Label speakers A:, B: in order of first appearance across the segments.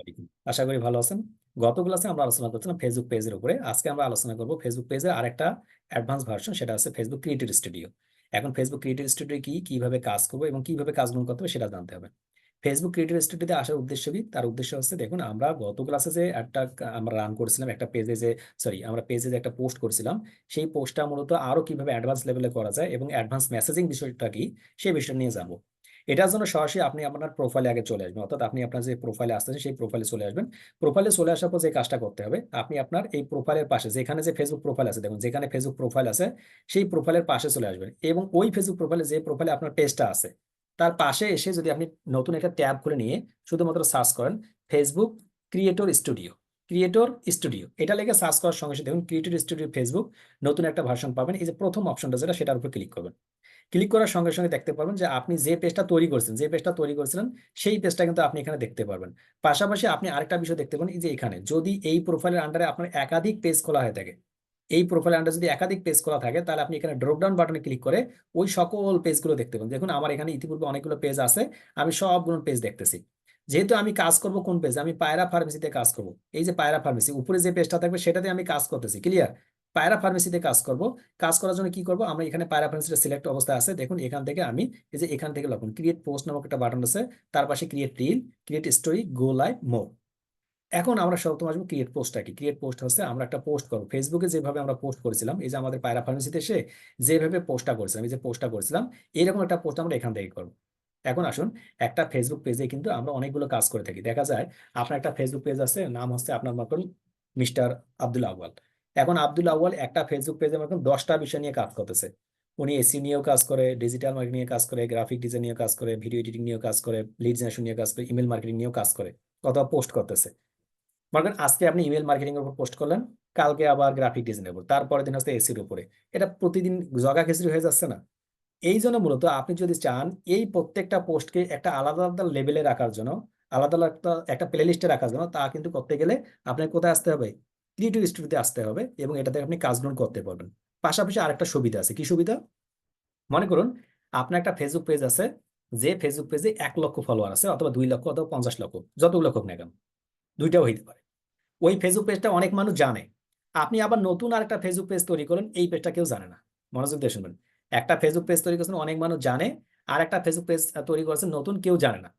A: আলাইকুম। আশা করি ভালো আছেন। গত ক্লাসে আমরা আলোচনা করছিলাম ফেসবুক পেজের উপরে। আজকে আমরা আলোচনা করব ফেসবুক পেজের আরেকটা অ্যাডভান্স ভার্সন সেটা হচ্ছে ফেসবুক ক্রিয়েটিভ স্টুডিও এখন ফেসবুক ক্রিয়েটিভ স্টুডিও কি, কীভাবে কাজ করব এবং কীভাবে কাজগুলো করতে হবে সেটা জানতে হবে। ফেসবুক ক্রিয়েটিভ স্টুডিওতে আসার উদ্দেশ্য কি? তার উদ্দেশ্য হচ্ছে, দেখুন, আমরা গত ক্লাসে যে একটা, আমরা রান করেছিলাম একটা পেজে যে সরি আমরা পেজে যে একটা পোস্ট করছিলাম, সেই পোস্টটা মূলত আরও কীভাবে অ্যাডভান্স লেভেলে করা যায় এবং অ্যাডভান্স মেসেজিং বিষয়টা কি সেই বিষয়টা নিয়ে যাব এটার জন্য সরাসরি আপনি আপনার প্রোফাইলে আগে চলে আসবেন। অর্থাৎ আপনি আপনার যে প্রোফাইলে আসতেছেন, সেই প্রোফাইলে চলে আসবেন। প্রোফাইলে চলে আসার পর যে কাজটা করতে হবে, আপনি আপনার এই প্রোফাইলের পাশে, যেখানে যে ফেসবুক প্রোফাইল আছে, দেখুন যেখানে ফেসবুক প্রোফাইল আছে, সেই প্রোফাইলের পাশে চলে আসবেন। এবং ওই ফেসবুক প্রোফাইলে যে প্রোফাইলে আপনার পেজটা আছে, তার পাশে এসে যদি আপনি নতুন একটা ট্যাব খুলে নিয়ে শুধুমাত্র সার্চ করেন Facebook creator studio creator studio এটা লেগে সার্চ করার সঙ্গে সাথে দেখুন ক্রিয়েটর স্টুডিও ফেসবুক নতুন একটা ভার্সন পাবেন। এই যে প্রথম অপশনটা যেটা, সেটার উপর ক্লিক করবেন। ক্লিক করার সঙ্গে সঙ্গে দেখতে পারবেন যে আপনি যে পেজটা তৈরি করছেন, যে পেজটা তৈরি করেছিলেন, সেই পেজটা কিন্তু আপনি এখানে দেখতে পারবেন। পাশাপাশি আপনি আরেকটা বিষয় দেখতে পাবেন যে এখানে যদি এই প্রোফাইলের আন্ডারে আপনার একাধিক পেজ খোলা হয়ে থাকে, এই প্রোফাইলের আন্ডারে যদি একাধিক পেজ খোলা থাকে, তাহলে আপনি এখানে ড্রপডাউন বাটনে ক্লিক করে ওই সকল পেজগুলো দেখতে পাবেন দেখুন, আমার এখানে ইতিপূর্বে অনেকগুলো পেজ আছে, আমি সবগুলো পেজ দেখতেছি। যেহেতু আমি কাজ করব কোন পেজ আমি পায়রা ফার্মেসিতে কাজ করব। এই যে পায়রা ফার্মেসি উপরে যে পেজটা থাকবে, সেটাতে আমি কাজ করতেছি ক্লিয়ার পায়রা ফার্মেসিতে কাজ করব। কাজ করার জন্য কি করব? আমরা এখানে পায়রা ফার্মেসিটা সিলেক্ট অবস্থায় আছে। দেখুন, এখান থেকে আমি এই যে এখান থেকে লক্ষণ ক্রিয়েট পোস্ট নামক একটা বাটন আছে। তার পাশে create reel create story go live more এখন আমরা সর্বপ্রথম আসব ক্রিয়েট পোস্টটা কি? ক্রিয়েট পোস্ট হচ্ছে আমরা একটা পোস্ট করব। ফেসবুকে যেভাবে আমরা পোস্ট করেছিলাম, এই যে আমাদের পায়রা ফার্মেসিতে এসে যেভাবে পোস্টটা করেছিলাম, এই যে পোস্টটা করেছিলাম, এরকম একটা পোস্ট আমরা এখান থেকে করব। এখন আসুন, একটা ফেসবুক পেজে কিন্তু আমরা অনেকগুলো কাজ করে থাকি। দেখা যায়, আপনার একটা ফেসবুক পেজ আছে, নাম হচ্ছে আপনার মতন মিস্টার আব্দুল আওয়াল এখন আব্দুল আউয়াল একটা ফেসবুক পেজে মতন দশটা বিষয় নিয়ে কাজ করতেছে। উনি এসি নিয়েও কাজ করে ডিজিটাল মার্কেটিং নিয়ে কাজ করে গ্রাফিক ডিজাইন নিয়ে কাজ করে ভিডিও এডিটিং নিয়েও কাজ করে লিড জেনারেশন নিয়ে কাজ করে ইমেল মার্কেটিং নিয়েও কাজ করে, অথবা পোস্ট করতেছে। মনে আজকে আপনি ইমেল মার্কেটিং এর উপর পোস্ট করলেন, কালকে আবার গ্রাফিক ডিজাইনের উপর, তারপরের দিন হচ্ছে এসির উপরে। এটা প্রতিদিন জগা খিচড়ি হয়ে যাচ্ছে না। এই জন্য মূলত আপনি যদি চান, এই প্রত্যেকটা পোস্টকে একটা আলাদা আলাদা লেভেলে রাখার জন্য, আলাদা আলাদা একটা প্লে লিস্টে রাখার জন্য, তা কিন্তু করতে গেলে আপনাকে কোথায় আসতে হবে? ক্রিয়েটিভ স্টুডিওতে আসতে হবে এবং এটাতে আপনি কাজগুলো করতে পারবেন। পাশাপাশি আরেকটা সুবিধা আছে। কি সুবিধা? মনে করুন, আপনার একটা ফেসবুক পেজ আছে, যে ফেসবুক পেজে এক লক্ষ ফলোয়ার আছে অথবা দুই লক্ষ অথবা পঞ্চাশ লক্ষ, যতগুলো হোক না কেন, দুইটাও হইতে পারে। ওই ফেসবুক পেজটা অনেক মানুষ জানে। আপনি আবার নতুন আরেকটা ফেসবুক পেজ তৈরি করেন, এই পেজটা কেউ জানে না। মনোযোগ দিয়ে শুনবেন। একটা ফেসবুক পেজ তৈরি করছেন, অনেক মানুষ জানে। আর একটা ফেসবুক পেজ তৈরি করেছেন, নতুন কেউ জানে না।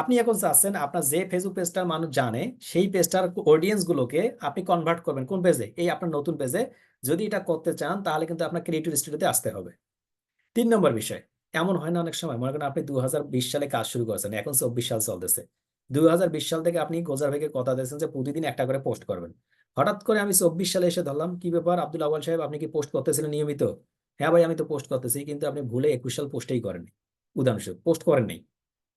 A: আপনি এখন চাচ্ছেন আপনার যে ফেসবুক পেজটার মানুষ জানে, সেই পেজটার অডিয়েন্স গুলোকে আপনি কনভার্ট করবেন। কোন পেজে এই আপনার নতুন পেজে যদি এটা করতে চান, তাহলে কিন্তু আপনার ক্রিয়েটিভ স্টুডিওতে আসতে হবে। তিন নম্বর বিষয়, এমন হয় না অনেক সময়। মনে করেন আপনি দু হাজার বিশ সালে কাজ শুরু করেছেন, এখন চব্বিশ সাল চলতেছে। দুই হাজার বিশ সাল থেকে আপনি গোজার ভেগে কথা দিয়েছেন যে প্রতিদিন একটা করে পোস্ট করবেন। হঠাৎ করে আমি চব্বিশ সালে এসে ধরলাম, কি ব্যাপার আব্দুল আওয়াল সাহেব, আপনি কি পোস্ট করতেছিলেন নিয়মিত? হ্যাঁ ভাই, আমি তো পোস্ট করতেছি, কিন্তু আপনি ভুলে একুশ সাল পোস্টেই করেননি। উদাহরণস্বরূপ পোস্ট করেন নাই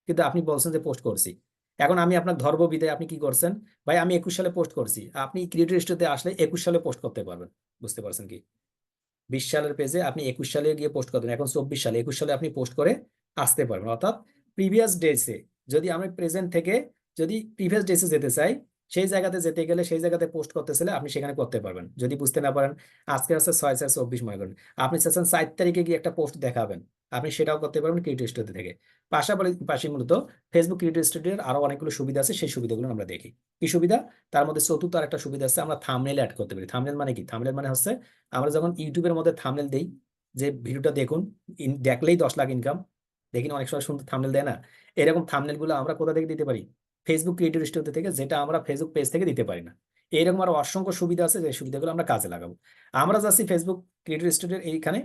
A: কিন্তু আপনি বলছেন যে পোস্ট করছি। এখন আমি আপনার ধর্ম বিদায় আপনি কি করছেন? ভাই, আমি একুশ সালে পোস্ট করছি। আপনি ক্রিয়েটিভ স্টোরিতে আসলে একুশ সালে পোস্ট করতে পারবেন। বুঝতে পারছেন কি? বিশ সালের পেজে আপনি একুশ সালে গিয়ে পোস্ট করবেন। এখন চব্বিশ সালে, একুশ সালে আপনি পোস্ট করে আসতে পারবেন। অর্থাৎ প্রিভিয়াস ডেসে যদি আমি প্রেজেন্ট থেকে যদি প্রিভিয়াস ডেসে যেতে চাই সেই জায়গাতে যেতে গেলে সেই জায়গাতে পোস্ট করতে চাইলে আপনি সেখানে করতে পারবেন। যদি বুঝতে না পারেন, আজকে আছে ছয় চার চব্বিশ মনে করেন আপনি চাচ্ছেন চার তারিখে গিয়ে একটা পোস্ট দেখাবেন। আপনি সেটাও করতে পারবেন ক্রিয়েটিভ স্টুডিও থেকে। পাশাপাশি মূলত ফেসবুক ক্রিয়েটিভ স্টুডিওর আরও অনেকগুলো সুবিধা আছে, সেই সুবিধাগুলো আমরা দেখি। কি সুবিধা? তার মধ্যে চতুর্থ একটা সুবিধা আছে, আমরা থামনেল অ্যাড করতে পারি। থামনেল মানে কি? থামনেল মানে হচ্ছে আমরা যখন ইউটিউবের মধ্যে থামনেল দেই, যে ভিডিওটা দেখুন দেখলেই দশ লাখ ইনকাম দেখিনি অনেক সময় সুন্দর থামনেল দেয় না। এরকম থামনেলগুলো আমরা কোথা থেকে দিতে পারি? ফেসবুক ক্রিয়েটিভ স্টুডিও থেকে যেটা আমরা ফেসবুক পেজ থেকে দিতে পারি না। এইরকম আরও অসংখ্য সুবিধা আছে যে সুবিধাগুলো আমরা কাজে লাগাবো। আমরা যাচ্ছি ফেসবুক ক্রিয়েটিভ স্টুডিওর এইখানে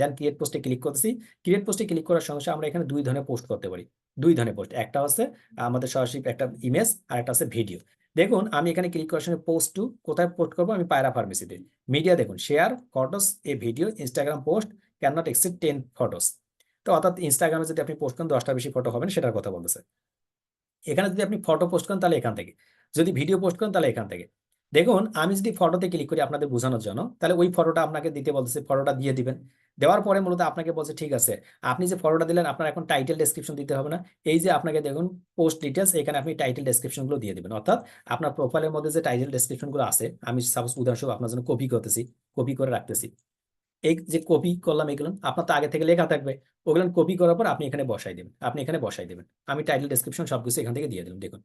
A: দেন ক্রিয়েট পোস্টে ক্লিক করতেছি। ক্রিয়েট পোস্টে ক্লিক করার সঙ্গে আমরা এখানে দুই ধরনের পোস্ট করতে পারি। দুই ধরনের পোস্ট একটা হচ্ছে আমাদের সরাসরি একটা ইমেজ আর একটা হচ্ছে ভিডিও দেখুন, আমি এখানে ক্লিক করার সঙ্গে পোস্ট টু কোথায় পোস্ট করব? আমি পায়রা ফার্মেসিতে মিডিয়া দেখুন share photos a video Instagram post can not exceed ten photos তো অর্থাৎ ইনস্টাগ্রামে যদি আপনি পোস্ট করেন, দশটা বেশি ফটো হবেন সেটার কথা বলতেছে। এখানে যদি আপনি ফটো পোস্ট করেন তাহলে এখান থেকে। যদি ভিডিও পোস্ট করেন তাহলে এখান থেকে। দেখুন, আমি যদি ফটোতে ক্লিক করি আপনাদের বোঝানোর জন্য, তাহলে ওই ফটোটা আপনাকে দিতে বলতেছে ফটোটা দিয়ে দিবেন। দেওয়ার পরে মূলত আপনাকে বলছে, ঠিক আছে, আপনি যে ফটোটা দিলেন, আপনার এখন টাইটেল ডেসক্রিপশন দিতে হবে না। এই যে আপনাকে দেখুন পোস্ট ডিটেলস এখানে আপনি টাইটেল ডেসক্রিপশনগুলো দিয়ে দিবেন। অর্থাৎ আপনার প্রোফাইলের মধ্যে যে টাইটেল ডেসক্রিপশনগুলো আছে, আমি সাপোজ উদাহরণস্বরূপ আপনার জন্য কপি করতেছি কপি করে রাখতেছি। এই যে কপি করলাম এগুলো, আপনার তো আগে থেকে লেখা থাকবে, ওগুলো কপি করার পর আপনি এখানে বসাই দেবেন, আপনি এখানে বসাই দেবেন। আমি টাইটেল ডেসক্রিপশন সবকিছু এখান থেকে দিয়ে দিলাম, দেখুন।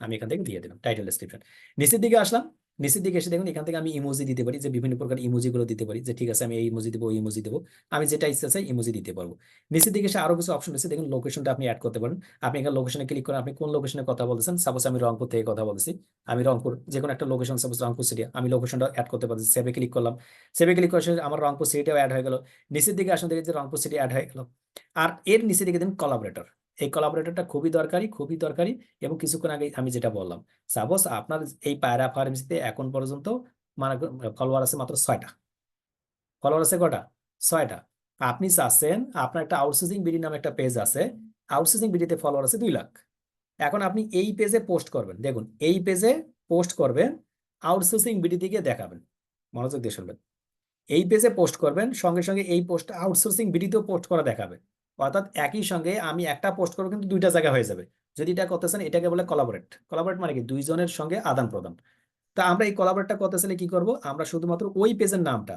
A: আমি এখান থেকে দিয়ে দিলাম টাইটেল ডিসক্রিপশন নিচের দিকে আসলাম নিচের দিকে এসে দেখুন, এখান থেকে আমি ইমোজি দিতে পারি, যে বিভিন্ন প্রকার ইমোজি গুলো দিতে পারি, যে ঠিক আছে, আমি এই ইমোজি দেবো, ওই ইমোজি দেবো, আমি যেটা ইচ্ছা চাই ইমোজি দিতে পারব। নিচের দিকে এসে আরও কিছু অপশন আছে, দেখুন লোকেশনটা আপনি অ্যাড করতে পারেন। আপনি এখানে লোকেশনে ক্লিক করেন আপনি কোন লোকেশনে কথা বলতেছেন সাপোজ আমি রংপুর থেকে কথা বলতেছি, আমি রংপুর যে কোনো একটা লোকেশন সাপোজ রংপুর সিটি আমি লোকেশনটা অ্যাড করতে পারছি সেভে ক্লিক করলাম। সেভে ক্লিক করে আমার রংপুর সিটিটাও অ্যাড হয়ে গেল। নিচের দিকে আসুন, দেখি যে রংপুর সিটি অ্যাড হয়ে গেল। আর এর নিচে দিকে দিন কলাবরেটর এই কলাবরেটরটা খুবই দরকারি খুবই দরকারি এবং কিছুক্ষণ আগে আমি যেটা বললাম সাপোজ আপনার এই পায়রা ফার্মেসিতে এখন পর্যন্ত মানে ফলোয়ার আছে মাত্র ছয়টা ফলোয়ার আছে কটা? ছয়টা। আপনি চাচ্ছেন, আপনার একটা আউটসোর্সিং বিডি নামে একটা পেজ আছে আউটসোর্সিং বিডিতে ফলোয়ার আছে দুই লাখ। এখন আপনি এই পেজে পোস্ট করবেন, দেখুন, এই পেজে পোস্ট করবেন আউটসোর্সিং বিডি থেকে দেখাবেন, মনোযোগ দিয়ে শুনবেন। এই পেজে পোস্ট করবেন, সঙ্গে সঙ্গে এই পোস্ট আউটসোর্সিং বিডিতেও পোস্ট করা দেখাবে। অর্থাৎ একই সঙ্গে আমি একটা পোস্ট করব কিন্তু দুইটা জায়গা হয়ে যাবে। যদি এটা করতেছেন, এটাকে বলে কলাবোরেট কলাবোরেট মানে কি? দুইজনের সঙ্গে আদান প্রদান। তা আমরা এই কলাবোরেটটা করতে চাইলে কি করব? আমরা শুধুমাত্র ওই পেজের নামটা,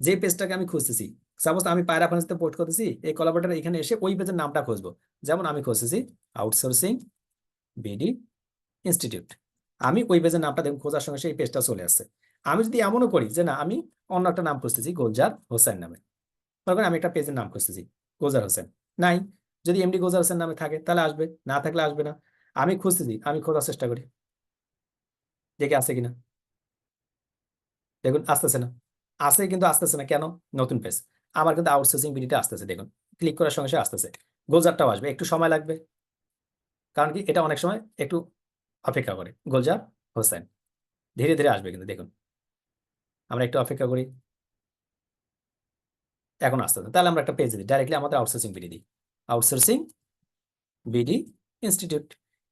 A: যে পেজটাকে আমি খুঁজতেছি সাপোজ আমি পায়রা ফার্মেসিতে পোস্ট করতেছি, এই কলাবোরেটর এখানে এসে ওই পেজের নামটা খুঁজবো। যেমন আমি খুঁজতেছি আউটসোর্সিং বিডি ইনস্টিটিউট আমি ওই পেজের নামটা দেখুন খোঁজার সঙ্গে সেই পেজটা চলে আসছে। আমি যদি এমনও করি যে না, আমি অন্য একটা নাম খুঁজতেছি, গোলজার হোসেন নামে। তখন আমি একটা পেজের নাম খুঁজতেছি। গোজার হোসেন নাই, যদি এমডি গোজার হোসেন নামে থাকে, তাহলে আসবে, না থাকলে আসবে না। আমি খুঁজতেছি, আমি খোঁজার চেষ্টা করি। দেখে আছে কিনা। দেখুন, আসতেছে না। আসে কিন্তু আসতেছে না। কেন? নতুন পেজ আমার কিন্তু আউটসোর্সিং বিডিটা আসতেছে, দেখুন। ক্লিক করার সঙ্গে সঙ্গে আসতেছে। গোলজারটাও আসবে, একটু সময় লাগবে। কারণ কি? এটা অনেক সময় একটু অপেক্ষা করে। গোলজার হোসেন ধীরে ধীরে আসবে কিন্তু, দেখুন। আমরা একটু অপেক্ষা করি। এখন আসতেছে তাহলে আমরা একটা পেজ দিই। ডাইরেক্টলি আমাদের আউটসোর্সিং বিডি দিই। আউটসোর্সিং বিডি ইনস্টিটিউট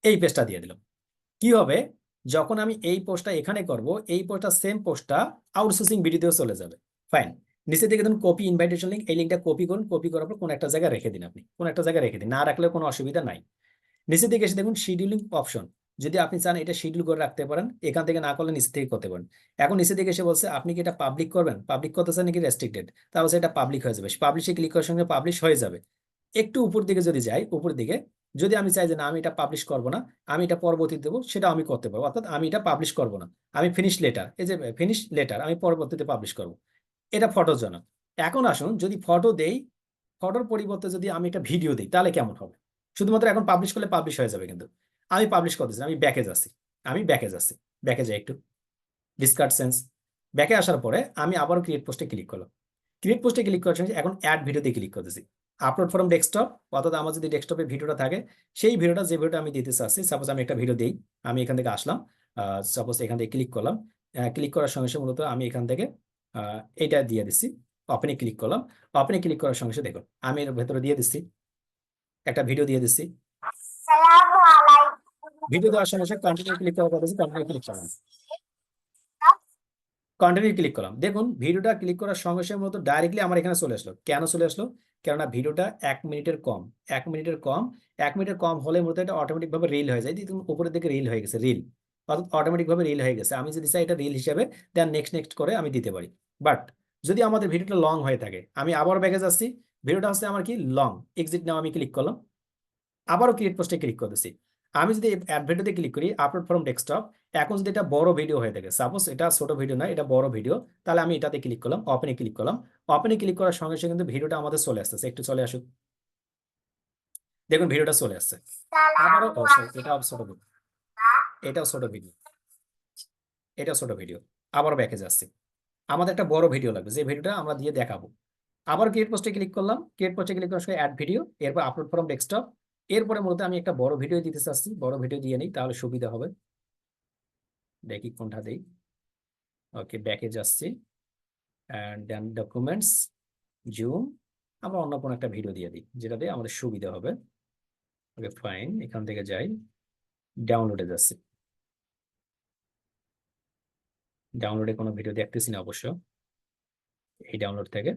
A: এই পেজটা দিয়ে দিলাম। কি হবে? যখন আমি এই পোস্টটা এখানে করব, এই পোস্টটা সেম পোস্টটা আউটসোর্সিং বিডিতেও চলে যাবে। ফাইন নিচে থেকে ধরুন কপি ইনভাইটেশন লিঙ্ক এই লিঙ্কটা কপি করুন। কপি করার পর কোনো একটা জায়গায় রেখে দিন আপনি। কোনো একটা জায়গায় রেখে দিন। না রাখলেও কোনো অসুবিধা নাই। নিচে দিকে এসে দেখুন শিডিউলিং অপশন যদি আপনি চান এটা শিডিউল করে রাখতে পারেন, এখান থেকে না করলে নিচে থেকে করতে পারেন। এখন নিচে দিকে এসে বলছে, আপনি কি এটা পাবলিক করবেন? পাবলিক করতে চান নাকি রেস্ট্রিক্টেড তাহলে সেটা পাবলিক হয়ে যাবে। পাবলিশে ক্লিক করার সঙ্গে পাবলিশ হয়ে যাবে। একটু উপর দিকে যদি যাই, উপর দিকে, যদি আমি চাই যে না, আমি এটা পাবলিশ করব না, আমি এটা পরবর্তী দেবো, সেটা আমি করতে পারব। অর্থাৎ আমি এটা পাবলিশ করব না। আমি ফিনিশ লেটার এই যে ফিনিশ লেটার আমি পরবর্তীতে পাবলিশ করব। এটা ফটোর জন্য। এখন আসুন, যদি ফটো দেই ফটোর পরিবর্তে যদি আমি একটা ভিডিও দিই, তাহলে কেমন হবে? শুধুমাত্র এখন পাবলিশ করলে পাবলিশ হয়ে যাবে কিন্তু। আমি পাবলিশ করতেছি, আমি ব্যাকে যাচ্ছি, আমি ব্যাকে যাচ্ছি ব্যাকে যাই একটু ডিসকার্ড সেন্স ব্যাকে আসার পরে আমি আবারও ক্রিয়েট পোস্টে ক্লিক করলাম। ক্রিয়েট পোস্টে ক্লিক করার সঙ্গে এখন অ্যাড ভিডিওতে ক্লিক করতেছি। আপলোড ফ্রম ডেস্কটপ অর্থাৎ আমার যদি ডেস্কটপে ভিডিওটা থাকে, সেই ভিডিওটা যে ভিডিওটা আমি দিতে চাচ্ছি সাপোজ আমি একটা ভিডিও দিই, আমি এখান থেকে আসলাম সাপোজ এখান থেকে ক্লিক করলাম ক্লিক করার সঙ্গে সঙ্গে মূলত আমি এখান থেকে এইটা দিয়ে দিচ্ছি ওপেনে ক্লিক করলাম ওপেনে ক্লিক করার সঙ্গে সঙ্গে দেখুন, আমি এর ভেতরে দিয়ে দিচ্ছি, একটা ভিডিও দিয়ে দিচ্ছি ভিডিও দেওয়ার সঙ্গে কন্টিনিউ ক্লিক করার কথা কন্টিনিউ ক্লিক করলাম। কন্টিনিউ ক্লিক করলাম। দেখুন ভিডিওটা ক্লিক করার সঙ্গে সঙ্গে মতো ডাইরেক্টলি আমার এখানে চলে আসলো। কেন চলে আসলো? কেননা ভিডিওটা এক মিনিটের কম। এক মিনিটের কম, এক মিনিটের কম হলে মূলত এটা অটোমেটিক ভাবে রিল হয়ে যায়। উপরের দিকে রিল হয়ে গেছে রিল অর্থাৎ অটোমেটিক ভাবে রিল হয়ে গেছে, আমি যদি চাই এটা রিল হিসেবে দেন নেক্সট নেক্সট করে আমি দিতে পারি। বাট যদি আমাদের ভিডিওটা লং হয়ে থাকে, আমি আবার ব্যাগে যাচ্ছি ভিডিওটা হচ্ছে আমার কি? লং এক্সিট নাও আমি ক্লিক করলাম। আবারও ক্রিয়েট পোস্টে ক্লিক করতেছি। আমি যদি অ্যাড ভিডিওতে ক্লিক করি আপলোড ফ্রম ডেস্কটপ এখন যদি এটা বড় ভিডিও হয়ে থাকে সাপোজ এটা ছোট ভিডিও না এটা বড় ভিডিও তাহলে আমি এটাতে ক্লিক করলাম ওপেনে ক্লিক করলাম ওপেনে ক্লিক করার সঙ্গে সঙ্গে কিন্তু ভিডিওটা আমাদের চলে আসতেছে, একটু চলে আসুক। দেখুন ভিডিওটা চলে আসছে। আবারও এটাও ছোট ভিডিও এটাও ছোট ভিডিও এটাও ছোট ভিডিও আবার ব্যাকে যাচ্ছে। আমাদের একটা বড় ভিডিও লাগবে, যে ভিডিওটা আমরা দিয়ে দেখাবো। আবার ক্রিয়েট পোস্টে ক্লিক করলাম ক্রিয়েট পোস্টে ক্লিক করার সঙ্গে অ্যাড ভিডিও এরপর আপলোড ফ্রম ডেস্কটপ এরপরে মূলত আমি একটা বড় ভিডিও দিতে চাচ্ছি, বড় ভিডিও দিয়ে নিই, তাহলে সুবিধা হবে। দেখি কোনটা দেই। ওকে ব্যাকে যাচ্ছি। অ্যান্ড দেন ডকুমেন্টস জুম আমরা অন্য কোনো একটা ভিডিও দিয়ে দিই, যেটা দিয়ে আমাদের সুবিধা হবে। ওকে ফাইন এখান থেকে যাই। ডাউনলোডে যাচ্ছি। ডাউনলোডে কোনো ভিডিও দেখতেছি না অবশ্য। এই ডাউনলোড থেকে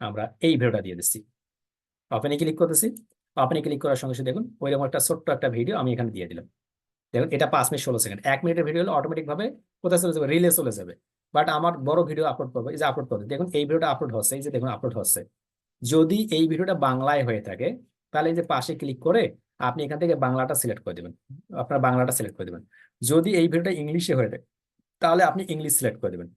A: আমরা এই ভিডিওটা দিয়ে দিচ্ছি। ওপেনে ক্লিক করতেছি। ওপেনে ক্লিক করার সঙ্গে সঙ্গে দেখুন ওইরকম একটা ছোট্ট একটা ভিডিও আমি এখানে দিয়ে দিলাম। দেখুন, এটা পাঁচ মিনিট ষোলো সেকেন্ড। এক মিনিটের ভিডিও হলে অটোমেটিক ভাবে কোথায় চলে যাবে? রিলে চলে যাবে। বাট আমার বড় ভিডিও আপলোড করব, এই যে আপলোড করবে। দেখুন, এই ভিডিওটা আপলোড হচ্ছে, এই যে দেখুন আপলোড হচ্ছে। যদি এই ভিডিওটা বাংলায় হয়ে থাকে, তাহলে এই যে পাশে ক্লিক করে আপনি এখান থেকে বাংলাটা সিলেক্ট করে দেবেন। আপনার বাংলাটা সিলেক্ট করে দেবেন। যদি এই ভিডিওটা ইংলিশে হয়ে থাকে, তাহলে আপনি ইংলিশ সিলেক্ট করে দেবেন।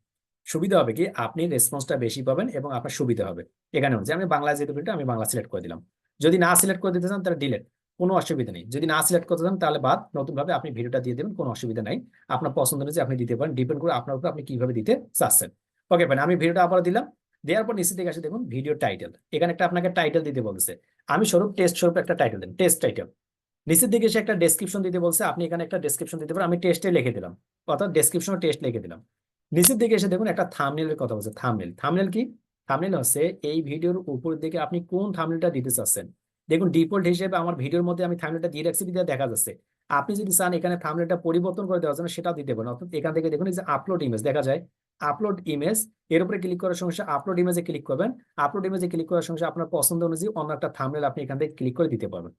A: সুবিধা হবে কি? আপনি রেসপন্সটা বেশি পাবেন এবং আপনার সুবিধা হবে। এখানে যে আমি বাংলা যেহেতু ভিডিওটা আমি বাংলা সিলেক্ট করে দিলাম। যদি না সিলেক্ট করে দিতে চান, তাহলে ডিলেট কোনো অসুবিধা নেই। যদি না সিলেক্ট করতে চান, তাহলে বাদ, নতুনভাবে আপনি ভিডিওটা দিয়ে দেবেন, কোনো অসুবিধা নাই। আপনার পছন্দ অনুযায়ী আপনি দিতে পারেন ডিপেন্ড করে আপনার উপর আপনি কীভাবে দিতে চাচ্ছেন। ওকে ফাইন আমি ভিডিওটা আবার দিলাম। দেওয়ার পর নিচে দিকে আসে দেখুন ভিডিও টাইটেল এখানে একটা আপনাকে টাইটেল দিতে বলছে। আমি স্বরূপ টেস্ট স্বরূপ একটা টাইটেল দেন টেস্ট টাইটেল নিচের দিকে এসে একটা ডেসক্রিপশন দিতে বলছে, আপনি এখানে একটা ডেসক্রিপশন দিতে পারেন, আমি টেস্টে লিখে দিলাম। অর্থাৎ ডেসক্রিপশন টেস্ট লিখে দিলাম। নিচের দিকে এসে দেখুন, একটা থামনেলের কথা বলছে থামনেল থামনেল কি? থামনেল হচ্ছে এই ভিডিওর উপর দিকে আপনি কোন থামনেলটা দিতে চাচ্ছেন? দেখুন ডিফল্ট হিসেবে আমার ভিডিওর মধ্যে আমি থামনেলটা দিয়ে রাখছি বিধায় দেখা যাচ্ছে। আপনি যদি চান এখানে থামনেলটা পরিবর্তন করে দেওয়ার জন্য সেটাও দিতে পারেন। অর্থাৎ এখান থেকে দেখুন এই যে আপলোড ইমেজ দেখা যায়। আপলোড ইমেজ এর উপরে ক্লিক করার সঙ্গে আপলোড ইমেজে ক্লিক করবেন। আপলোড ইমেজে ক্লিক করার সঙ্গে আপনার পছন্দ অনুযায়ী অন্য একটা থামনেল আপনি এখান থেকে ক্লিক করে দিতে পারবেন।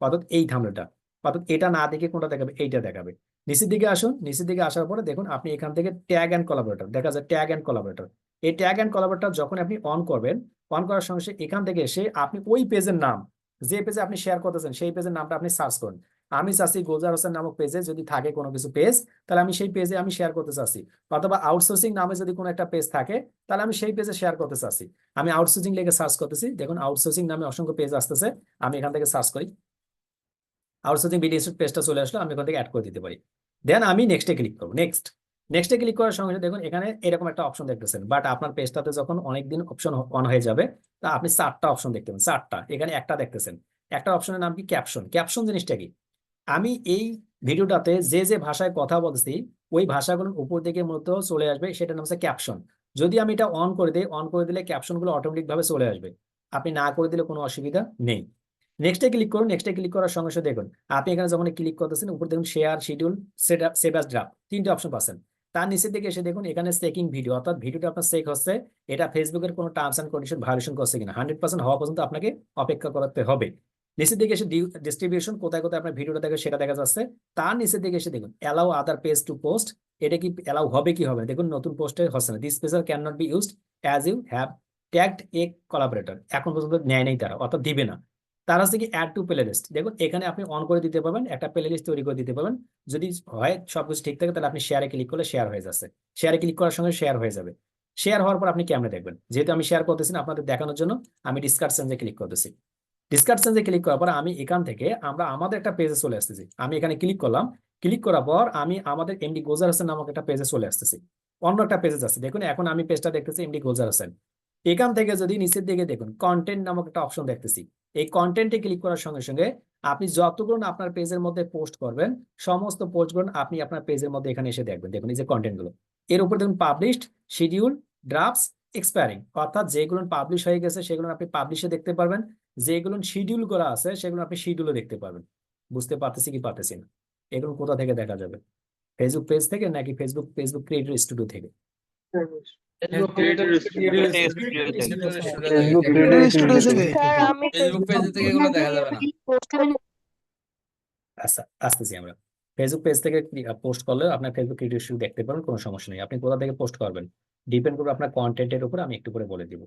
A: অর্থাৎ এই থামনেলটা অর্থাৎ এটা না দেখে কোনটা দেখাবে, এইটা দেখাবে। নিচের দিকে আসুন, নিচের দিকে আসার পরে দেখুন আপনি এখান থেকে ট্যাগ অ্যান্ড কলাবোরেটর দেখা যায় ট্যাগ অ্যান্ড কলাবোরেটর এই ট্যাগ অ্যান্ড কলাবোরেটর যখন আপনি অন করবেন অন করার সঙ্গে সঙ্গে এখান থেকে এসে আপনি ওই পেজের নাম, যে পেজে আপনি শেয়ার করতেছেন, সেই পেজের নামটা আপনি সার্চ করুন। আমি চাচ্ছি গোজার হোসেন নামক পেজে যদি থাকে কোনো কিছু পেজ তাহলে আমি সেই পেজে আমি শেয়ার করতে চাচ্ছি। অথবা আউটসোর্সিং নামে যদি কোনো একটা পেজ থাকে, তাহলে আমি সেই পেজে শেয়ার করতে চাচ্ছি। আমি আউটসোর্সিং লেগে সার্চ করতেছি, দেখুন আউটসোর্সিং নামে অসংখ্য পেজ আসতেছে, আমি এখান থেকে সার্চ করি। আউটসোর্সিং ভিডিও পেজটা চলে আসলো, আমি এখান থেকে অ্যাড করে দিতে পারি। দেন আমি নেক্সটে ক্লিক করব নেক্সট নেক্সটে ক্লিক করার সঙ্গে দেখুন, এখানে এরকম একটা অপশন দেখতেছেন। বাট আপনার পেজটাতে যখন অনেকদিন অপশন অন হয়ে যাবে, তা আপনি চারটা অপশন দেখতে পাবেন। চারটা। এখানে একটা দেখতেছেন। একটা অপশনের নাম কি? ক্যাপশন ক্যাপশন জিনিসটা কি? আমি এই ভিডিওটাতে যে যে ভাষায় কথা বলছি ওই ভাষাগুলোর উপর দিকে মূলত চলে আসবে, সেটার নাম হচ্ছে ক্যাপশন যদি আমি এটা অন করে দিই অন করে দিলে ক্যাপশনগুলো অটোমেটিক ভাবে চলে আসবে। আপনি না করে দিলে কোনো অসুবিধা নেই। নেক্সটে ক্লিক করুন। নেক্সটে ক্লিক করার সঙ্গে সঙ্গে দেখুন, আপনি এখানে যখন ক্লিক করতেছেন, উপর দেখুন share schedule set up save as তিনটে অপশন পাচ্ছেন। তার নিচের দিকে এসে দেখুন, এখানে চেকিং ভিডিও অর্থাৎ ভিডিওটা আপনার চেক হচ্ছে, এটা ফেসবুকের কোনো টার্মস অ্যান্ড কন্ডিশন ভায়োলেশন করছে কিনা। হান্ড্রেড পার্সেন্ট হওয়া পর্যন্ত আপনাকে অপেক্ষা করতে হবে। নিচের দিকে এসে ডিস্ট্রিবিউশন কোথায় কোথায় আপনার ভিডিওটা দেখে সেটা দেখা যাচ্ছে। তার নিচের দিকে এসে দেখুন allow other page to post এটা কি অ্যালাউ হবে কি হবে দেখুন, নতুন পোস্টে হচ্ছে না। This পেজার can not be used as you have tagged a collaborator এখন পর্যন্ত নেয় নাই তারা, অর্থাৎ দিবে না। তার হচ্ছে কি অ্যাড টু প্লে লিস্ট দেখুন, এখানে আপনি অন করে দিতে পারবেন, একটা প্লে লিস্ট তৈরি করে দিতে পারবেন। যদি হয় সবকিছু ঠিক থাকে, তাহলে আপনি শেয়ারে ক্লিক করলে শেয়ার হয়ে যাচ্ছে। শেয়ারে ক্লিক করার সঙ্গে শেয়ার হয়ে যাবে। শেয়ার হওয়ার পর আপনি কেমনে দেখবেন? যেহেতু আমি শেয়ার করতেছি আপনাদের দেখানোর জন্য, আমি ডিসকার্ড সেন্সে ক্লিক করতেছি। ডিসকার্ড সেন্সে ক্লিক করার পর আমি এখান থেকে আমরা আমাদের একটা পেজে চলে আসতেছি। আমি এখানে ক্লিক করলাম। ক্লিক করার পর আমি আমাদের এমডি গোজার হোসেন নামক একটা পেজে চলে আসতেছি। অন্য একটা পেজে যাচ্ছি। দেখুন, এখন আমি পেজটা দেখতেছি এমডি গোজার হোসেন এখান থেকে যদি নিচের দিকে দেখুন কন্টেন্ট নামক একটা অপশন দেখতেছি। এই কন্টেন্টে ক্লিক করার সঙ্গে সঙ্গে আপনি যতগুলো আপনার পেজের মধ্যে পোস্ট করবেন, সমস্ত পোস্টগুলো আপনি আপনার পেজের মধ্যে এখানে এসে দেখবেন। দেখুন এই যে কন্টেন্টগুলো। এর উপর দেখুন পাবলিশড শিডিউল ড্রাফটস এক্সপায়ারিং অর্থাৎ যেগুলো পাবলিশ হয়ে গেছে, সেগুলো আপনি পাবলিশে দেখতে পারবেন। যেগুলো শিডিউল করা আছে, সেগুলো আপনি শিডিউলে দেখতে পারবেন। বুঝতে পারতেছি কি পারতেছি না? এগুলো কোথা থেকে দেখা যাবে? ফেসবুক পেজ থেকে নাকি ফেসবুক ফেসবুক ক্রিয়েটর স্টুডিও থেকে?
B: স্যার আমি
C: ফেসবুক পেজ থেকে এগুলো দেখা যাবে না।
A: আচ্ছা আসতেছি আমরা। ফেসবুক পেজ থেকে পোস্ট করলে আপনার ফেসবুক স্টুডিও দেখতে পারেন কোনো সমস্যা নেই। আপনি কোথা থেকে পোস্ট করবেন? ডিপেন্ড করবে আপনার কন্টেন্টের উপর আমি একটু করে বলে দিব।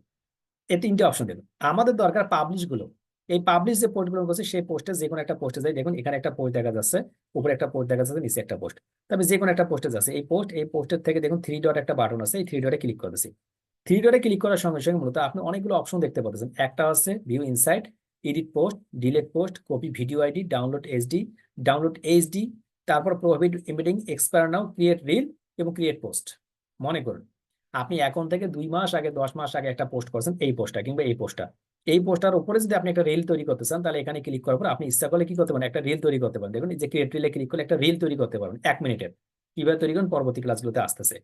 A: এই তিনটে অপশন দেবেন আমাদের দরকার পাবলিশগুলো। এই পাবলিশ যে পোস্টগুলো করছে সেই পোস্টে যে কোনো একটা পোস্টে যাই, দেখুন, এখানে একটা পোস্ট দেখা যাচ্ছে, উপরে একটা পোস্ট দেখা যাচ্ছে, নিচে একটা পোস্ট তবে যে কোনো একটা পোস্টে যাচ্ছে, এই পোস্ট এই পোস্টের থেকে দেখুন থ্রি ডট একটা বাটন আছে, এই থ্রি ডটে ক্লিক করতেছি। থ্রি ডটে ক্লিক করার সঙ্গে সঙ্গে মূলত আপনি অনেকগুলো অপশন দেখতে পাচ্ছেন একটা হচ্ছে view insight edit post delete post copy video ID download HD download HD তারপর prohibit embedding expire now create reel এবং ক্রিয়েট পোস্ট মনে করুন, আপনি এখন থেকে দুই মাস আগে, দশ মাস আগে একটা পোস্ট করছেন, এই পোস্টটা কিংবা এই পোস্টটা এই পোস্টার উপরে যদি আপনি একটা রিল তৈরি করতে চান, তাহলে এখানে ক্লিক করার পর আপনি ইচ্ছা করলে কি করতে পারেন, একটা রিল তৈরি করতে পারেন। দেখুন যে ক্রিয়েট রিলে ক্লিক করলে একটা রিল তৈরি করতে পারবেন এক মিনিটের কীভাবে তৈরি করেন পরবর্তী ক্লাসগুলোতে আসতেছে।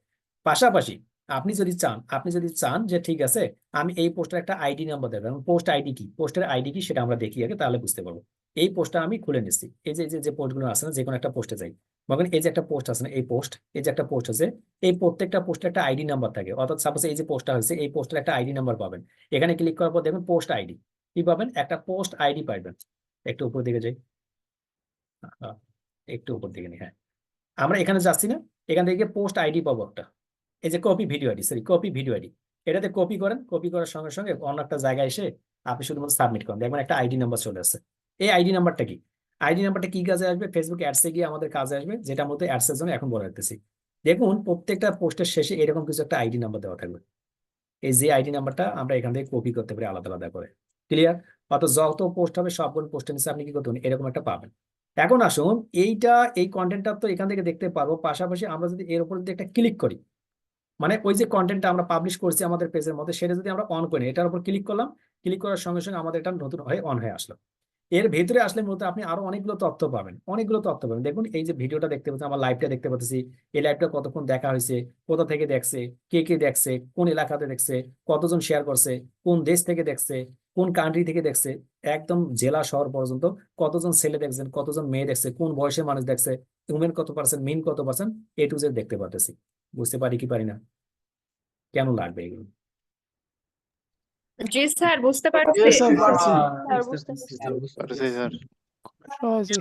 A: পাশাপাশি আপনি যদি চান, আপনি যদি চান যে ঠিক আছে, আমি এই পোস্টের একটা আইডি নাম্বার দেবেন পোস্ট আইডি কি? পোস্টের আইডি কি সেটা আমরা দেখি আগে, তাহলে বুঝতে পারব। এই পোস্টটা আমি খুলে নিচ্ছি। এই যে যে পোস্টগুলো আছে না যে কোনো একটা পোস্টে যাই। মনে এই যে একটা পোস্ট আছে না, এই পোস্ট এই যে একটা পোস্ট আছে, এই প্রত্যেকটা পোস্টের একটা আইডি নাম্বার থাকে। অর্থাৎ সাপোজ এই যে পোস্টটা হয়েছে, এই পোস্টের একটা আইডি নাম্বার পাবেন। এখানে ক্লিক করার পর দেখবেন পোস্ট আইডি কি পাবেন? একটা পোস্ট আইডি পাবেন একটু উপর দিকে যাই। একটু উপর দিকে নিই হ্যাঁ। আমরা এখানে যাচ্ছি না, এখান থেকে পোস্ট আইডি পাবো একটা। এই যে copy video ID sorry copy video ID এটাতে কপি করেন কপি করার সঙ্গে সঙ্গে অন্য একটা জায়গায় এসে আপনি শুধুমাত্র সাবমিট করেন। দেখবেন একটা আইডি নাম্বার চলে আসছে। এই আইডি নাম্বারটা কি? আইডি নাম্বারটা কি কাজে আসবে? ফেসবুক অ্যাডসে গিয়ে আমাদের কাজে আসবে যেটা মধ্যে অ্যাডসের জন্য এখন বলে রাখতেছি। দেখুন, প্রত্যেকটা পোস্টের শেষে এরকম কিছু একটা আইডি নাম্বার দেওয়া থাকবে। এই যে আইডি নাম্বারটা আমরা এখান থেকে কপি করতে পারি আলাদা আলাদা করে। ক্লিয়ার অত যত পোস্ট হবে, সবগুলো পোস্টের নিচে আপনি কি করতে পারেন এরকম একটা পাবেন। এখন আসুন, এইটা, এই কন্টেন্টটা তো এখান থেকে দেখতে পারব। পাশাপাশি আমরা যদি এর উপর যদি একটা ক্লিক করি মানে ওই যে কন্টেন্টটা আমরা পাবলিশ করছি আমাদের পেজের মধ্যে, সেটা যদি আমরা অন করি এটার উপর ক্লিক করলাম ক্লিক করার সঙ্গে সঙ্গে আমাদের এটা নতুন হয়ে অন হয়ে আসলো। এর ভেতরে আসলে মূলত আপনি আরও অনেকগুলো তথ্য পাবেন, অনেকগুলো তথ্য পাবেন। দেখুন, এই যে ভিডিওটা দেখতে পাচ্ছেন, আমার লাইভটা দেখতে পাচ্ছি এই লাইভটা কতক্ষণ দেখা হয়েছে, কোথা থেকে দেখছে, কে কে দেখছে, কোন এলাকাতে দেখছে, কতজন শেয়ার করছে, কোন দেশ থেকে দেখছে, কোন কান্ট্রি থেকে দেখছে, একদম জেলা শহর পর্যন্ত কতজন ছেলে দেখছেন, কতজন মেয়ে দেখছে, কোন বয়সের মানুষ দেখছে উমেন কত পার্সেন্ট মেন কত পার্সেন্ট এ টু জেড দেখতে পারতেছি। বুঝতে পারি কি পারি না? কেন লাগবে এগুলো?
B: জি স্যার বুঝতে পারছি।
D: স্যার, পারছি।
B: স্যার বুঝতে পারছি।
D: সহজে।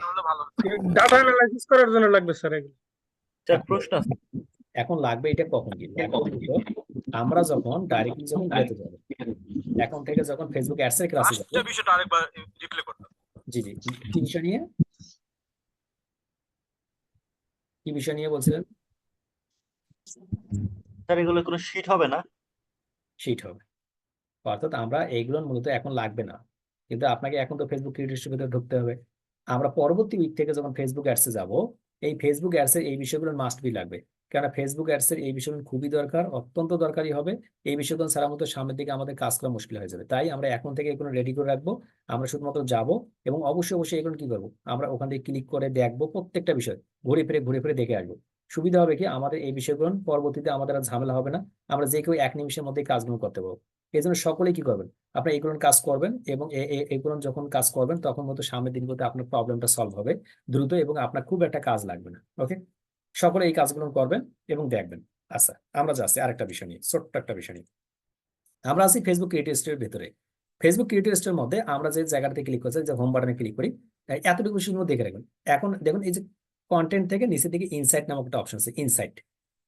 E: ডাটা অ্যানালাইসিস করার জন্য লাগবে স্যার এগুলো।
F: স্যার প্রশ্ন আছে।
A: এখন লাগবে এটা কখন কি আমরা যখন ডাইরেক্টলি যখন ইয়েতে যাব এখন থেকে যখন ফেসবুক অ্যাডস এর ক্লাসে যাব।
G: বিষয়টা আরেকবার রিপ্লে করতে
A: জি জি। কি বিষয় নিয়ে? কি বিষয় নিয়ে বলছিলেন?
F: স্যার এগুলো কোনো শীট হবে না?
A: শিট হবে। অর্থাৎ আমরা এইগুলো মূলত এখন লাগবে না। কিন্তু আপনাকে এখন তো ফেসবুক ক্রিয়েটরশিপ ভিতরে ঢুকতে হবে। আমরা পরবর্তী উইক থেকে যখন ফেসবুক অ্যাডসে যাব, এই ফেসবুক অ্যাডসের এই বিষয়গুলো মাস্ট বি লাগবে। কেননা ফেসবুক অ্যাডসের এই বিষয়গুলো খুবই দরকার, অত্যন্ত দরকারি হবে। এই বিষয়গুলো ছাড়া মতো সামনের দিকে আমাদের কাজ করা মুশকিল হয়ে যাবে। তাই আমরা এখন থেকে এগুলো রেডি করে রাখব। আমরা শুধুমাত্র যাব এবং অবশ্যই অবশ্যই এগুলো কি করব? আমরা ওখান থেকে ক্লিক করে দেখব প্রত্যেকটা বিষয়। ঘুরে ফিরে ঘুরে ফিরে দেখে আসব। সুবিধা হবে কি? আমাদের এই বিষয়গুলো পরবর্তীতে আমাদের আর ঝামেলা হবে না। আমরা যে কেউ এক নিমিষের মধ্যে কাজগুলো করতে পারব। এই জন্য সকলেই কি করবেন? আপনার এইগুলো কাজ করবেন এবং এ- এ- এইগুলো যখন কাজ করবেন, তখন মতো সামনের দিনগুলোতে আপনার প্রবলেমটা সলভ হবে দ্রুত এবং আপনার খুব একটা কাজ লাগবে না। ওকে সকলে এই কাজগুলো করবেন এবং দেখবেন। আচ্ছা আমরা যাচ্ছি আরেকটা বিষয় নিয়ে, ছোট্ট একটা বিষয় নিয়ে। আমরা আছি ফেসবুক ক্রিয়েটিভ ভেতরে। ফেসবুক ক্রিয়েটিভ মধ্যে আমরা যে জায়গাটাতে ক্লিক করছি, যে হোম বাটনে ক্লিক করি, এতটুকু বিষয় দেখে রাখবেন। এখন দেখুন, এই যে কন্টেন্ট থেকে নিচে দিকে ইনসাইট নামক একটা অপশন আছে ইনসাইট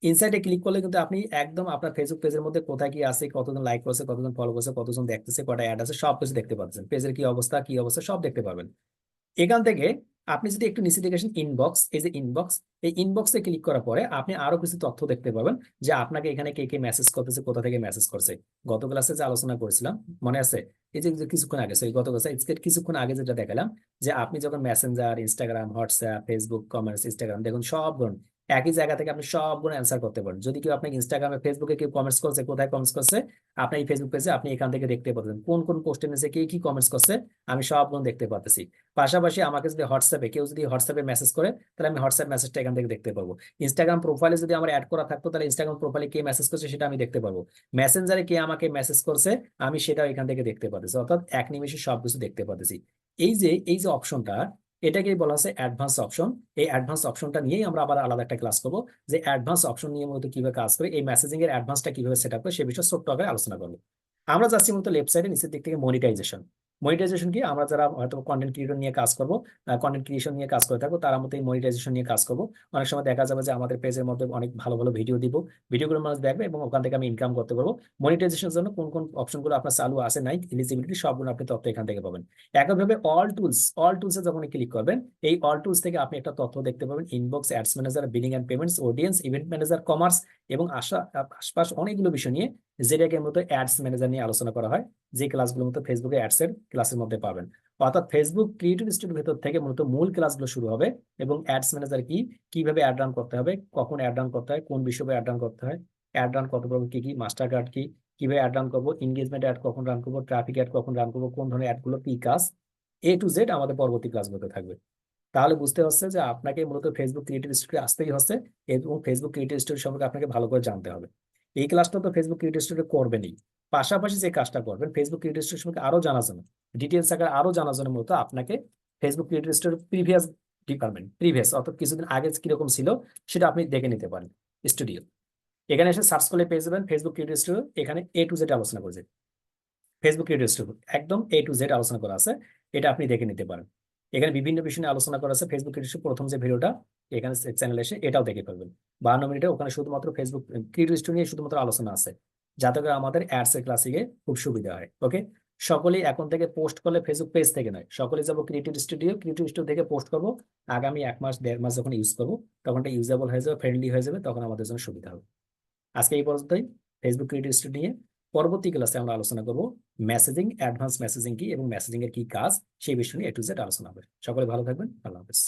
A: ইনসাইটে ক্লিক করলে কিন্তু আপনি একদম আপনার ফেসবুক পেজের মধ্যে কোথায় কি আছে, কতজন লাইক করছে, কতজন ফলো করছে, কতজন দেখতেছে, কটা অ্যাড আছে সব কিছু দেখতে পাচ্ছেন। পেজের কি অবস্থা কি অবস্থা, সব দেখতে পাবেন এখান থেকে আপনি যদি একটু নিচে দিকে আসেন ইনবক্স এই যে ইনবক্স এই ইনবক্সে ক্লিক করার পরে আপনি আরও কিছু তথ্য দেখতে পাবেন যে আপনাকে এখানে কে কে মেসেজ করতেছে, কোথা থেকে মেসেজ করছে। গত ক্লাসে যে আলোচনা করেছিলাম, মনে আছে? এই যে কিছুক্ষণ আগে সেই গত ক্লাসে কিছুক্ষণ আগে যেটা দেখালাম যে আপনি যখন Messenger Instagram WhatsApp Facebook commerce Instagram দেখুন সবগুলো একই জায়গা থেকে আপনি সবগুলো অ্যান্সার করতে পারেন। যদি কেউ আপনাকে ইনস্টাগ্রামে ফেসবুকে কেউ কমেন্টস করছে, কোথায় কমেন্টস করছে আপনি এই ফেসবুক পেজে আপনি এখান থেকে দেখতে পাবেন কোন কোন পোস্টের নিচে কে কি কমেন্টস করছে, আমি সবগুলো দেখতে পাচ্ছি পাশাপাশি আমাকে যদি হোয়াটসঅ্যাপে কেউ যদি হোয়াটসঅ্যাপে মেসেজ করে, তাহলে আমি হোয়াটসঅ্যাপ মেসেজটা এখান থেকে দেখতে পাবো ইনস্টাগ্রাম প্রোফাইলে যদি আমার অ্যাড করা থাকতো, তাহলে ইনস্টাগ্রাম প্রোফাইলে কে মেসেজ করছে, সেটা আমি দেখতে পাবো মেসেঞ্জারে কে আমাকে মেসেজ করছে, আমি সেটাও এখান থেকে দেখতে পাচ্ছি অর্থাৎ এক নিমেষে সবকিছু দেখতে পাচ্ছি এই যে এই যে অপশনটা এটাকেই বলা আছে অ্যাডভান্স অপশন এই অ্যাডভান্স অপশনটা নিয়েই আমরা আবার আলাদা একটা ক্লাস করব। যে অ্যাডভান্স অপশন নিয়ে মূলত কীভাবে কাজ করে, এই মেসেজিং এর অ্যাডভান্সটা কীভাবে সেট আপ করে, সে বিষয়ে ছোট্ট আকারে আলোচনা করব। আমরা যাচ্ছি মূলত লেফট সাইডে নিচের দিক থেকে মনিটাইজেশন মনিটাইজেশন কি? আমরা যারা হয়তো কন্টেন্ট ক্রিয়েটর নিয়ে কাজ করব কন্টেন্ট ক্রিয়েশন নিয়ে কাজ করে থাকব, তার মতো এই মনিটাইজেশন নিয়ে কাজ করব। অনেক সময় দেখা যাবে যে আমাদের পেজের মধ্যে অনেক ভালো ভালো ভিডিও দিব ভিডিওগুলো মানুষ দেখবে এবং ওখান থেকে আমি ইনকাম করতে পারব। মনিটাইজেশনের জন্য কোন কোন অপশনগুলো আপনার চালু আছে, নাই এলিজিবিলিটি সবগুলো আপনি তথ্য এখান থেকে পাবেন। একইভাবে অল টুলস অল টুলসে যখন ক্লিক করবেন, এই অল টুলস থেকে আপনি একটা তথ্য দেখতে পাবেন inbox ads manager billing and payments audience event manager commerce এবং আশা, আশপাশ অনেকগুলো বিষয় নিয়ে যেটাকে মতো অ্যাডস ম্যানেজার নিয়ে আলোচনা করা হয়, যে ক্লাসগুলো মতো ফেসবুকে অ্যাডস এর ক্লাসের মধ্যে পাবেন। অর্থাৎ ফেসবুক ক্রিয়েটিভ স্টুডিওর ভেতর থেকে মূলত মূল ক্লাসগুলো শুরু হবে এবং অ্যাডস ম্যানেজার কি, কীভাবে অ্যাড রান করতে হবে, কখন অ্যাড রান করতে হয়, কোন বিষয়ে অ্যাড রান করতে হয় অ্যাড রান কত প্রকার কি কি মাস্টার কার্ড কি, কীভাবে অ্যাড রান করব এনগেজমেন্ট অ্যাড কখন রান করব ট্রাফিক অ্যাড কখন রান করব, কোন ধরনের অ্যাডগুলো কি কাজ এ টু জেড আমাদের পরবর্তী ক্লাসগুলোতে থাকবে। তাহলে বুঝতে হচ্ছে যে আপনাকে মূলত ফেসবুক ক্রিয়েটিভ স্টুডিও আসতেই হচ্ছে এবং ফেসবুক ক্রিয়েটিভ স্টুডিও সম্পর্কে আপনাকে ভালো করে জানতে হবে। এই ক্লাসটা তো ফেসবুক স্টুডিও করবেনই। পাশাপাশি যে কাজটা করবেন ফেসবুক স্টুডিও সম্পর্কে আরও জানার জন্য ডিটেলস আকারে আরও জানার জন্য মূলত আপনাকে Facebook studio previous department previous অর্থাৎ কিছুদিন আগে কীরকম ছিল সেটা আপনি দেখে নিতে পারেন স্টুডিও এখানে এসে সার্চ করলে পেয়ে যাবেন ফেসবুক স্টুডিও এখানে এ টু জেড আলোচনা করেছে ফেসবুক স্টুডিও একদম এ টু জেড আলোচনা করা আছে, এটা আপনি দেখে নিতে পারেন। এখানে বিভিন্ন বিষয় নিয়ে আলোচনা করা আছে ফেসবুক ক্রিয়েটিভ প্রথম যে ভিডিওটা এখানে চ্যানেলে এসে এটাও দেখে ফেলবেন। বাহান্ন মিনিটে ওখানে শুধুমাত্র ফেসবুক ক্রিয়েটিভ স্টুডিও নিয়ে শুধুমাত্র আলোচনা আছে, যাতে করে আমাদের অ্যাডস এর ক্লাসিকে খুব সুবিধা হয় ওকে সকলেই এখন থেকে পোস্ট করলে ফেসবুক পেজ থেকে নয় সকলে যাব ক্রিয়েটিভ স্টুডিও ক্রিয়েটিভ স্টুডিও থেকে পোস্ট করব, আগামী এক মাস, দেড় মাস যখন ইউজ করব, তখন এটা ইউজেবল হয়ে যাবে ফ্রেন্ডলি হয়ে যাবে, তখন আমাদের জন্য সুবিধা হবে। আজকে এই পর্যন্তই ফেসবুক ক্রিয়েটিভ স্টুডিও নিয়ে পরবর্তী ক্লাসে আমরা আলোচনা করব মেসেজিং অ্যাডভান্স মেসেজিং কি এবং মেসেজিং এর কি কাজ, সেই বিষয় নিয়ে এ টু জেড আলোচনা হবে। সকলে ভালো থাকবেন, আল্লাহ হাফেজ।